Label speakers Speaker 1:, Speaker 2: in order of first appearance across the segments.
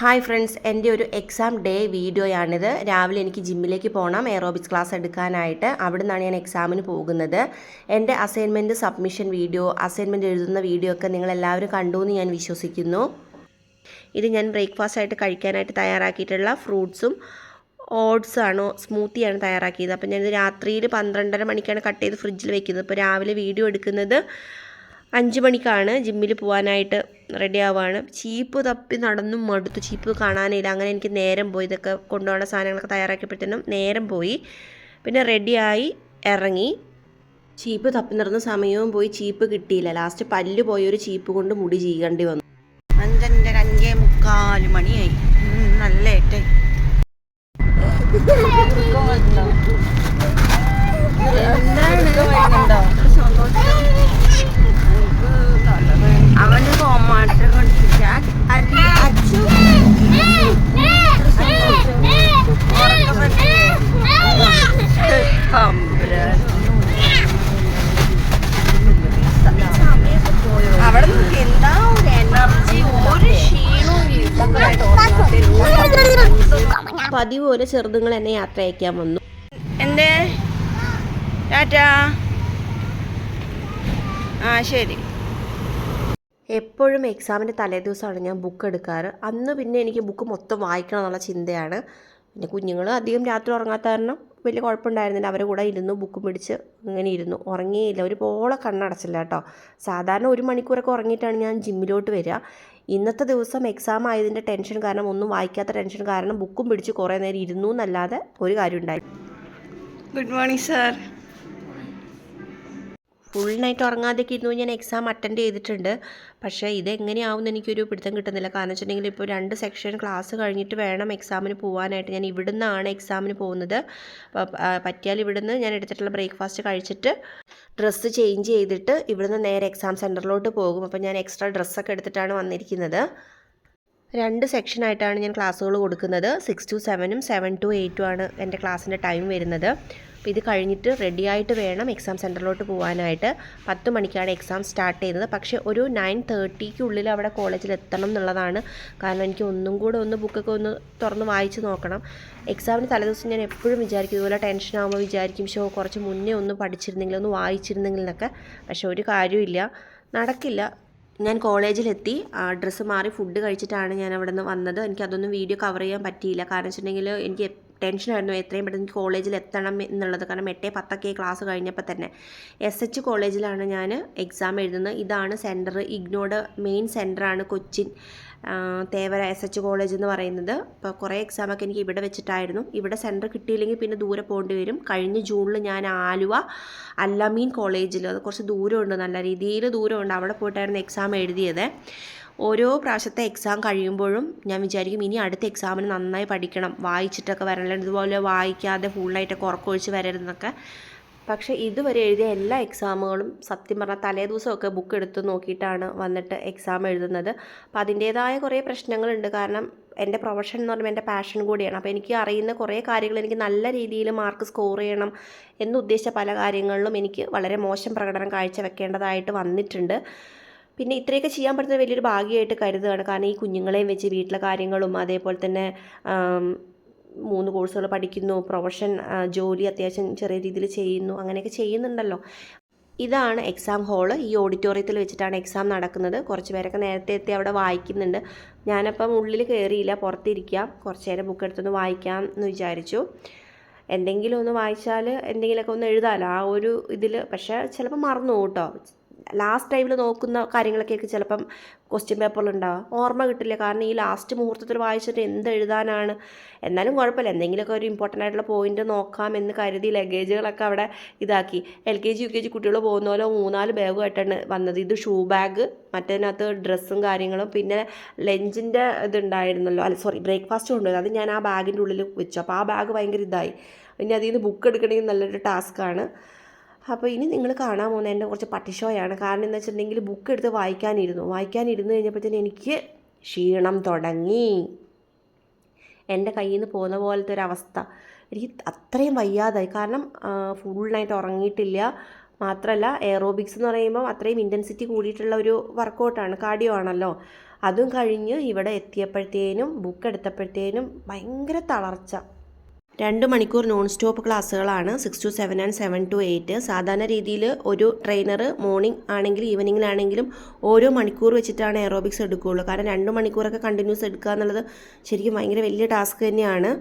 Speaker 1: Hi friends എന്റെ ഒരു exam day വീഡിയോയാണിത് രാവിലെ എനിക്ക് ജിമ്മിലേക്ക് പോകണം എയറോബിക്സ് ക്ലാസ് എടുക്കാനായിട്ട്. അവിടെ നിന്നാണ് ഞാൻ എക്സാമിന് പോകുന്നത്. എന്റെ അസൈൻമെന്റ് സബ്മിഷൻ വീഡിയോ അസൈൻമെന്റ് എഴുതുന്ന വീഡിയോ ഒക്കെ നിങ്ങളെല്ലാവരും കണ്ടു എന്ന് ഞാൻ വിശ്വസിക്കുന്നു. ഇത് ഞാൻ ബ്രേക്ക്ഫാസ്റ്റ് ആയിട്ട് കഴിക്കാനായിട്ട് തയ്യാറാക്കിയിട്ടുള്ള ഫ്രൂട്ട്സും ഓട്സ് ആണോ സ്മൂത്തിയാണ് തയ്യാറാക്കിയത്. അപ്പോൾ ഞാനിത് രാത്രിയിൽ പന്ത്രണ്ടര മണിക്കാണ് കട്ട് ചെയ്ത് ഫ്രിഡ്ജിൽ വെക്കുന്നത്. അപ്പോൾ രാവിലെ വീഡിയോ എടുക്കുന്നത് അഞ്ച് മണിക്കാണ് ജിമ്മിൽ പോകാനായിട്ട് റെഡി ആവുകയാണ് ചീപ്പ് തപ്പി നടന്നും മടുത്തു. ചീപ്പ് കാണാനില്ല. അങ്ങനെ എനിക്ക് നേരം പോയി. ഇതൊക്കെ കൊണ്ടുപോകേണ്ട സാധനങ്ങളൊക്കെ തയ്യാറാക്കിയപ്പോഴത്തേനും നേരം പോയി. പിന്നെ റെഡിയായി ഇറങ്ങി. ചീപ്പ് തപ്പി നടന്ന സമയവും പോയി. ചീപ്പ് കിട്ടിയില്ല. ലാസ്റ്റ് പല്ല് പോയി. ഒരു ചീപ്പ് കൊണ്ട് മുടി ചെയ്യേണ്ടി വന്നു.
Speaker 2: അഞ്ചഞ്ചര അഞ്ചേ മുക്കാൽ മണിയായി. നല്ല കോമാട്ട കളിപ്പിച്ച അച്ചു. അവിടെ നിനക്ക് എന്താ ഒരു എനർജി ഒരു ക്ഷീണവും ഇല്ല.
Speaker 1: പതിവ് പോലെ ചെറുതുങ്ങൾ എന്നെ യാത്ര അയക്കാൻ വന്നു.
Speaker 2: എന്തേ? ടാറ്റാ? ആ ശരി.
Speaker 1: എപ്പോഴും എക്സാമിന്റെ തലേദിവസമാണ് ഞാൻ ബുക്ക് എടുക്കാറ്. അന്ന് പിന്നെ എനിക്ക് ബുക്ക് മൊത്തം വായിക്കണം എന്നുള്ള ചിന്തയാണ്. പിന്നെ കുഞ്ഞുങ്ങൾ അധികം രാത്രി ഉറങ്ങാത്ത കാരണം വലിയ കുഴപ്പമുണ്ടായിരുന്നില്ല. അവരുടെ കൂടെ ഇരുന്നു ബുക്ക് പിടിച്ച് ഇങ്ങനെ ഇരുന്നു. ഉറങ്ങിയില്ല. ഒരു പോളെ കണ്ണടച്ചില്ല കേട്ടോ. സാധാരണ ഒരു മണിക്കൂറൊക്കെ ഉറങ്ങിയിട്ടാണ് ഞാൻ ജിമ്മിലോട്ട് വരിക. ഇന്നത്തെ ദിവസം എക്സാം ആയതിന്റെ ടെൻഷൻ കാരണം ഒന്നും വായിക്കാത്ത ടെൻഷൻ കാരണം ബുക്കും പിടിച്ച് കുറേ നേരം ഇരുന്നു എന്നല്ലാതെ ഒരു കാര്യം ഉണ്ടായി
Speaker 2: good morning sir
Speaker 1: full night ഉറങ്ങാതെയൊക്കെ ഇരുന്നു ഞാൻ എക്സാം അറ്റൻഡ് ചെയ്തിട്ടുണ്ട്. പക്ഷേ ഇതെങ്ങനെയാവുമെന്ന് എനിക്കൊരു പിടുത്തം കിട്ടുന്നില്ല. കാരണം വെച്ചിട്ടുണ്ടെങ്കിൽ ഇപ്പോൾ രണ്ട് സെക്ഷൻ ക്ലാസ് കഴിഞ്ഞിട്ട് വേണം എക്സാമിന് പോകാനായിട്ട് ഞാൻ ഇവിടുന്നാണ് എക്സാമിന് പോകുന്നത്. പറ്റിയാൽ ഇവിടുന്ന് ഞാൻ എടുത്തിട്ടുള്ള ബ്രേക്ക്ഫാസ്റ്റ് കഴിച്ചിട്ട് ഡ്രസ്സ് ചേഞ്ച് ചെയ്തിട്ട് ഇവിടുന്ന് നേരെ എക്സാം സെന്ററിലോട്ട് പോകും. അപ്പോൾ ഞാൻ എക്സ്ട്രാ ഡ്രസ്സൊക്കെ എടുത്തിട്ടാണ് വന്നിരിക്കുന്നത്. രണ്ട് സെക്ഷനായിട്ടാണ് ഞാൻ ക്ലാസ്സുകൾ കൊടുക്കുന്നത്. സിക്സ് ടു സെവനും സെവൻ ടു എയ്റ്റും ആണ് എന്റെ ക്ലാസ്സിന്റെ ടൈം വരുന്നത്. അപ്പോൾ ഇത് കഴിഞ്ഞിട്ട് റെഡി ആയിട്ട് വേണം എക്സാം സെന്ററിലോട്ട് പോകാനായിട്ട് പത്ത് മണിക്കാണ് എക്സാം സ്റ്റാർട്ട് ചെയ്യുന്നത്. പക്ഷേ ഒരു നയൻ തേർട്ടിക്കുള്ളിൽ അവിടെ കോളേജിൽ എത്തണം എന്നുള്ളതാണ്. കാരണം എനിക്ക് ഒന്നും കൂടെ ഒന്ന് ബുക്കൊക്കെ ഒന്ന് തുറന്ന് വായിച്ച് നോക്കണം. എക്സാമിന് തലേദിവസം ഞാൻ എപ്പോഴും വിചാരിക്കും ഇതുപോലെ ടെൻഷൻ ആകുമ്പോൾ വിചാരിക്കും ഷോ കുറച്ച് മുന്നേ ഒന്ന് പഠിച്ചിരുന്നെങ്കിൽ ഒന്ന് വായിച്ചിരുന്നെങ്കിൽ എന്നൊക്കെ. പക്ഷേ ഒരു കാര്യമില്ല നടക്കില്ല. ഞാൻ കോളേജിലെത്തി ഡ്രസ്സ് മാറി ഫുഡ് കഴിച്ചിട്ടാണ് ഞാൻ അവിടെ നിന്ന് വന്നത്. എനിക്ക് അതൊന്നും വീഡിയോ കവർ ചെയ്യാൻ പറ്റിയില്ല. കാരണം വെച്ചിട്ടുണ്ടെങ്കിൽ എനിക്ക് ടെൻഷനായിരുന്നു എത്രയും പെട്ടെന്ന് കോളേജിൽ എത്തണം എന്നുള്ളത്. കാരണം എട്ടേ പത്തൊക്കെ ക്ലാസ് കഴിഞ്ഞപ്പോൾ തന്നെ എസ് എച്ച് കോളേജിലാണ് ഞാൻ എക്സാം എഴുതുന്നത്. ഇതാണ് സെന്റർ ഇഗ്നോയുടെ main സെന്ററാണ് Cochin Thevara S H college എന്ന് പറയുന്നത്. അപ്പോൾ കുറേ എക്സാമൊക്കെ എനിക്ക് ഇവിടെ വെച്ചിട്ടായിരുന്നു. ഇവിടെ സെന്റർ കിട്ടിയില്ലെങ്കിൽ പിന്നെ ദൂരെ പോകേണ്ടി വരും. കഴിഞ്ഞ ജൂണിൽ ഞാൻ ആലുവ അല്ലമീൻ കോളേജിൽ അത് കുറച്ച് ദൂരമുണ്ട് നല്ല രീതിയിൽ ദൂരമുണ്ട്. അവിടെ പോയിട്ടായിരുന്നു എക്സാം എഴുതിയത്. ഓരോ പ്രാവശ്യത്തെ എക്സാം കഴിയുമ്പോഴും ഞാൻ വിചാരിക്കും ഇനി അടുത്ത എക്സാമിന് നന്നായി പഠിക്കണം. വായിച്ചിട്ടൊക്കെ വരണം ഇതുപോലെ വായിക്കാതെ ഫുള്ളായിട്ടൊക്കെ ഉറക്കമൊഴിച്ച് വരരുതെന്നൊക്കെ. പക്ഷേ ഇതുവരെ എഴുതിയ എല്ലാ എക്സാമുകളും സത്യം പറഞ്ഞാൽ തലേ ദിവസമൊക്കെ ബുക്ക് എടുത്ത് നോക്കിയിട്ടാണ് വന്നിട്ട് എക്സാം എഴുതുന്നത്. അപ്പോൾ അതിന്റേതായ കുറേ പ്രശ്നങ്ങളുണ്ട്. കാരണം എന്റെ പ്രൊഫഷൻ എന്ന് പറയുമ്പോൾ എന്റെ പാഷൻ കൂടിയാണ്. അപ്പോൾ എനിക്ക് അറിയുന്ന കുറേ കാര്യങ്ങൾ എനിക്ക് നല്ല രീതിയിൽ മാർക്ക് സ്കോർ ചെയ്യണം എന്നുദ്ദേശിച്ച പല കാര്യങ്ങളിലും എനിക്ക് വളരെ മോശം പ്രകടനം കാഴ്ചവെക്കേണ്ടതായിട്ട് വന്നിട്ടുണ്ട്. പിന്നെ ഇത്രയൊക്കെ ചെയ്യാൻ പറ്റുന്ന വലിയൊരു ഭാഗ്യമായിട്ട് കരുതുകയാണ്. കാരണം ഈ കുഞ്ഞുങ്ങളെയും വെച്ച് വീട്ടിലെ കാര്യങ്ങളും അതേപോലെ തന്നെ മൂന്ന് കോഴ്സുകൾ പഠിക്കുന്നു പ്രൊഫഷൻ ജോലി അത്യാവശ്യം ചെറിയ രീതിയിൽ ചെയ്യുന്നു അങ്ങനെയൊക്കെ ചെയ്യുന്നുണ്ടല്ലോ. ഇതാണ് എക്സാം ഹോൾ. ഈ ഓഡിറ്റോറിയത്തിൽ വെച്ചിട്ടാണ് എക്സാം നടക്കുന്നത്. കുറച്ച് പേരൊക്കെ നേരത്തെ എത്തി അവിടെ വായിക്കുന്നുണ്ട്. ഞാനപ്പം ഉള്ളിൽ കയറിയില്ല പുറത്തിരിക്കാം. കുറച്ച് നേരം ബുക്ക് എടുത്തൊന്ന് വായിക്കാം എന്ന് വിചാരിച്ചു. എന്തെങ്കിലും ഒന്ന് വായിച്ചാൽ എന്തെങ്കിലുമൊക്കെ ഒന്ന് എഴുതാമല്ലോ ആ ഒരു ഇതിൽ പക്ഷേ ചിലപ്പോൾ മറന്നു കേട്ടോ. ലാസ്റ്റ് ടൈമിൽ നോക്കുന്ന കാര്യങ്ങളൊക്കെ ആയിരിക്കും ചിലപ്പം ക്വസ്റ്റ്യൻ പേപ്പറിലുണ്ടാവും ഓർമ്മ കിട്ടില്ല. കാരണം ഈ ലാസ്റ്റ് മുഹൂർത്തത്തിൽ വായിച്ചിട്ട് എന്ത് എഴുതാനാണ്? എന്നാലും കുഴപ്പമില്ല. എന്തെങ്കിലുമൊക്കെ ഒരു ഇമ്പോർട്ടന്റ് ആയിട്ടുള്ള പോയിന്റ് നോക്കാം എന്ന് കരുതി ലഗേജുകളൊക്കെ അവിടെ ഇതാക്കി. L K G U K G കുട്ടികൾ പോകുന്ന പോലെ മൂന്നാൽ ബാഗുമായിട്ടാണ് വന്നത്. ഇത് ഷൂ ബാഗ് മറ്റേതിനകത്ത് ഡ്രസ്സും കാര്യങ്ങളും. പിന്നെ ലഞ്ചിന്റെ ഇതുണ്ടായിരുന്നല്ലോ. അല്ല സോറി ബ്രേക്ക്ഫാസ്റ്റ് കൊണ്ടുവരും അത് ഞാൻ ആ ബാഗിന്റെ ഉള്ളിൽ വെച്ചു. അപ്പോൾ ആ ബാഗ് ഭയങ്കര ഇതായി. പിന്നെ അതിൽ നിന്ന് ബുക്ക് എടുക്കണമെങ്കിൽ നല്ലൊരു ടാസ്ക്കാണ് അപ്പോൾ ഇനി നിങ്ങൾ കാണാൻ പോകുന്ന എന്റെ കുറച്ച് പട്ടിഷോയാണ് കാരണം എന്താ വെച്ചിട്ടുണ്ടെങ്കിൽ ബുക്ക് എടുത്ത് വായിക്കാനിരുന്നു. വായിക്കാനിരുന്ന് കഴിഞ്ഞപ്പോഴത്തേന് എനിക്ക് ക്ഷീണം തുടങ്ങി. എന്റെ കയ്യിൽ നിന്ന് പോകുന്ന പോലത്തെ ഒരു അവസ്ഥ. എനിക്ക് അത്രയും വയ്യാതായി. കാരണം ഫുൾ നൈറ്റ് ഉറങ്ങിയിട്ടില്ല. മാത്രമല്ല എയറോബിക്സ് എന്ന് പറയുമ്പോൾ അത്രയും ഇന്റൻസിറ്റി കൂടിയിട്ടുള്ള ഒരു വർക്കൗട്ടാണ് കാർഡിയോ ആണല്ലോ. അതും കഴിഞ്ഞ് ഇവിടെ എത്തിയപ്പോഴത്തേനും ബുക്ക് എടുത്തപ്പോഴത്തേനും ഭയങ്കര തളർച്ച. രണ്ട് മണിക്കൂർ non stop ക്ലാസ്സുകളാണ് six to seven and seven to eight സാധാരണ രീതിയിൽ ഒരു ട്രെയിനർ മോർണിംഗ് ആണെങ്കിലും ഈവനിങ്ങിലാണെങ്കിലും ഓരോ മണിക്കൂർ വെച്ചിട്ടാണ് എറോബിക്സ് എടുക്കുകയുള്ളൂ. കാരണം രണ്ട് മണിക്കൂറൊക്കെ കണ്ടിന്യൂസ് എടുക്കുക എന്നുള്ളത് ശരിക്കും ഭയങ്കര വലിയ ടാസ്ക് തന്നെയാണ്.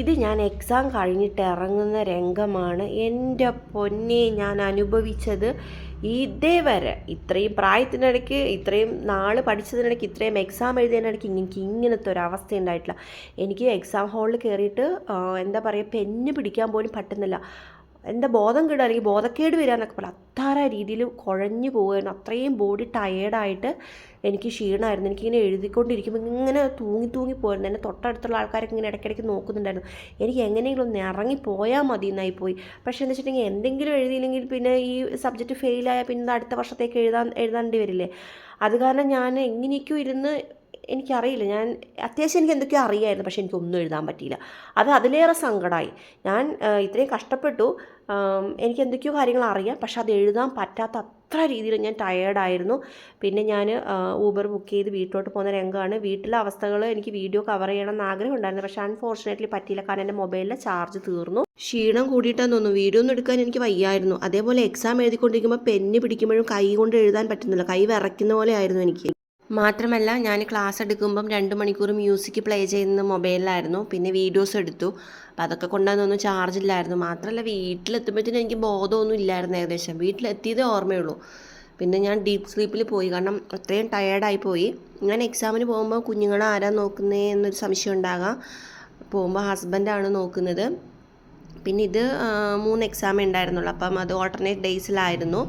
Speaker 1: ഇത് ഞാൻ എക്സാം കഴിഞ്ഞിട്ട് ഇറങ്ങുന്ന രംഗമാണ്. എന്റെ പൊന്നെ ഞാൻ അനുഭവിച്ചത് ഇതേവരെ ഇത്രയും പ്രായത്തിനിടയ്ക്ക് ഇത്രയും നാൾ പഠിച്ചതിനിടയ്ക്ക് ഇത്രയും എക്സാം എഴുതിയതിനിടയ്ക്ക് എനിക്ക് ഇങ്ങനത്തെ ഒരു അവസ്ഥ ഉണ്ടായിട്ടില്ല എനിക്ക് എക്സാം ഹാളിൽ കയറിയിട്ട് എന്താ പറയുക പെന്ന് പിടിക്കാൻ പോലും പറ്റുന്നില്ല. എന്താ ബോധം കേടുക അല്ലെങ്കിൽ ബോധക്കേട് വരിക എന്നൊക്കെ പറയാം അത്താറ രീതിയിൽ കുഴഞ്ഞു പോകുമായിരുന്നു അത്രയും ബോഡി ടയേർഡായിട്ട് എനിക്ക് ക്ഷീണമായിരുന്നു. എനിക്കിങ്ങനെ എഴുതിക്കൊണ്ടിരിക്കുമ്പോൾ ഇങ്ങനെ തൂങ്ങി തൂങ്ങി പോയിരുന്നു. എന്റെ തൊട്ടടുത്തുള്ള ആൾക്കാരൊക്കെ ഇങ്ങനെ ഇടയ്ക്കിടയ്ക്ക് നോക്കുന്നുണ്ടായിരുന്നു. എനിക്ക് എങ്ങനെയെങ്കിലും ഒന്ന് ഇറങ്ങി പോയാൽ മതി എന്നായി പോയി. പക്ഷേ എന്താ വെച്ചിട്ടുണ്ടെങ്കിൽ എന്തെങ്കിലും എഴുതിയില്ലെങ്കിൽ പിന്നെ ഈ സബ്ജക്റ്റ് ഫെയിലായാൽ പിന്നെ അടുത്ത വർഷത്തേക്ക് എഴുതാൻ എഴുതാണ്ടി വരില്ലേ? അത് കാരണം ഞാൻ എങ്ങനെയൊക്കെയോ ഇരുന്ന് എനിക്കറിയില്ല. ഞാൻ അത്യാവശ്യം എനിക്ക് എന്തൊക്കെയോ അറിയായിരുന്നു പക്ഷേ എനിക്കൊന്നും എഴുതാൻ പറ്റിയില്ല. അത് അതിലേറെ സങ്കടമായി ഞാൻ ഇത്രയും കഷ്ടപ്പെട്ടു. എനിക്ക് എന്തൊക്കെയോ കാര്യങ്ങൾ അറിയാം പക്ഷെ അത് എഴുതാൻ പറ്റാത്ത അത്ര രീതിയിൽ ഞാൻ ടയേർഡായിരുന്നു പിന്നെ ഞാൻ ഊബർ ബുക്ക് ചെയ്ത് വീട്ടിലോട്ട് പോകുന്ന രംഗമാണ്. വീട്ടിലെ അവസ്ഥകൾ എനിക്ക് വീഡിയോ കവർ ചെയ്യണം എന്ന് ആഗ്രഹം ഉണ്ടായിരുന്നു പക്ഷേ അൺഫോർച്ചുനേറ്റ്ലി പറ്റിയില്ല. കാരണം എന്റെ മൊബൈലിലെ ചാർജ് തീർന്നു. ക്ഷീണം കൂടിയിട്ടാന്ന് തോന്നുന്നു. വീഡിയോ ഒന്നും എടുക്കാൻ എനിക്ക് വയ്യായിരുന്നു. അതേപോലെ എക്സാം എഴുതിക്കൊണ്ടിരിക്കുമ്പോൾ പെന്ന് പിടിക്കുമ്പോഴും കൈ കൊണ്ട് എഴുതാൻ പറ്റുന്നില്ല. കൈ വിറയ്ക്കുന്ന പോലെ ആയിരുന്നു എനിക്ക്. മാത്രമല്ല ഞാൻ ക്ലാസ് എടുക്കുമ്പം രണ്ട് മണിക്കൂർ മ്യൂസിക് പ്ലേ ചെയ്യുന്ന മൊബൈലിലായിരുന്നു പിന്നെ വീഡിയോസ് എടുത്തു. അപ്പോൾ അതൊക്കെ കൊണ്ടാന്നൊന്നും ചാർജ് ഇല്ലായിരുന്നു. മാത്രമല്ല വീട്ടിലെത്തുമ്പോഴത്തേനും എനിക്ക് ബോധമൊന്നും ഇല്ലായിരുന്നു ഏകദേശം. വീട്ടിലെത്തിയതേ ഓർമ്മയുള്ളൂ. പിന്നെ ഞാൻ ഡീപ്പ് സ്ലീപ്പിൽ പോയി. കാരണം അത്രയും ടയേർഡായി പോയി. ഞാൻ എക്സാമിന് പോകുമ്പോൾ കുഞ്ഞുങ്ങളെ ആരാ നോക്കുന്നേ എന്നൊരു സംശയം ഉണ്ടാകാം. പോകുമ്പോൾ ഹസ്ബൻഡാണ് നോക്കുന്നത്. പിന്നെ ഇത് മൂന്ന് എക്സാം ഉണ്ടായിരുന്നുള്ളൂ. അപ്പം അത് ഓൾട്ടർനേറ്റ് ഡേയ്സിലായിരുന്നു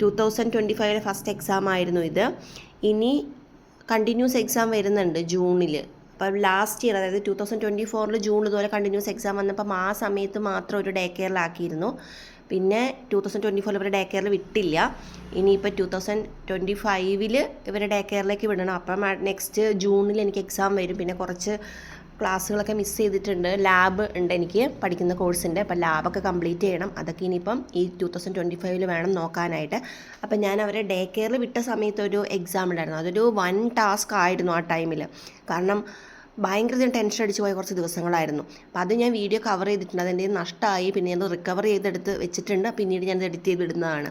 Speaker 1: ടു തൗസൻഡ് ട്വന്റി ഫൈവിലെ ഫസ്റ്റ് എക്സാം ആയിരുന്നു ഇത്. ഇനി കണ്ടിന്യൂസ് എക്സാം വരുന്നുണ്ട് ജൂണിൽ അപ്പോൾ ലാസ്റ്റ് ഇയർ അതായത് ടു തൗസൻഡ് ട്വന്റി ഫോറിൽ ജൂൺ ഇതുപോലെ കണ്ടിന്യൂസ് എക്സാം വന്നപ്പം ആ സമയത്ത് മാത്രം ഒരു ഡേ കെയറിലാക്കിയിരുന്നു പിന്നെ ടു തൗസൻഡ് ട്വന്റി ഫോറിൽ ഇവരെ ഡേ കെയറിൽ വിട്ടില്ല. ഇനിയിപ്പോൾ ടു തൗസൻഡ് ട്വന്റി ഫൈവിൽ ഇവരെ ഡേ കെയറിലേക്ക് വിടണം. അപ്പം നെക്സ്റ്റ് ജൂണിൽ എനിക്ക് എക്സാം വരും. പിന്നെ കുറച്ച് ക്ലാസ്സുകളൊക്കെ മിസ് ചെയ്തിട്ടുണ്ട്. ലാബ് ഉണ്ട് എനിക്ക് പഠിക്കുന്ന കോഴ്സിന്റെ അപ്പം ലാബൊക്കെ കംപ്ലീറ്റ് ചെയ്യണം. അതൊക്കെ ഇനിയിപ്പം ഈ ടു തൗസൻഡ് ട്വന്റി ഫൈവിൽ വേണം നോക്കാനായിട്ട്. അപ്പം ഞാൻ അവരെ ഡേ കെയറിൽ വിട്ട സമയത്ത് ഒരു എക്സാം ഉണ്ടായിരുന്നു. അതൊരു വൺ ടാസ്ക് ആയിരുന്നു ആ ടൈമിൽ കാരണം ഭയങ്കര ടെൻഷൻ അടിച്ച് പോയ കുറച്ച് ദിവസങ്ങളായിരുന്നു. അപ്പം അത് ഞാൻ വീഡിയോ കവർ ചെയ്തിട്ടുണ്ട്. അതെന്റെ നഷ്ടമായി പിന്നെ ഞാൻ റിക്കവർ ചെയ്തെടുത്ത് വെച്ചിട്ടുണ്ട്. പിന്നീട് ഞാൻ എഡിറ്റ് ചെയ്ത് ഇടുന്നതാണ്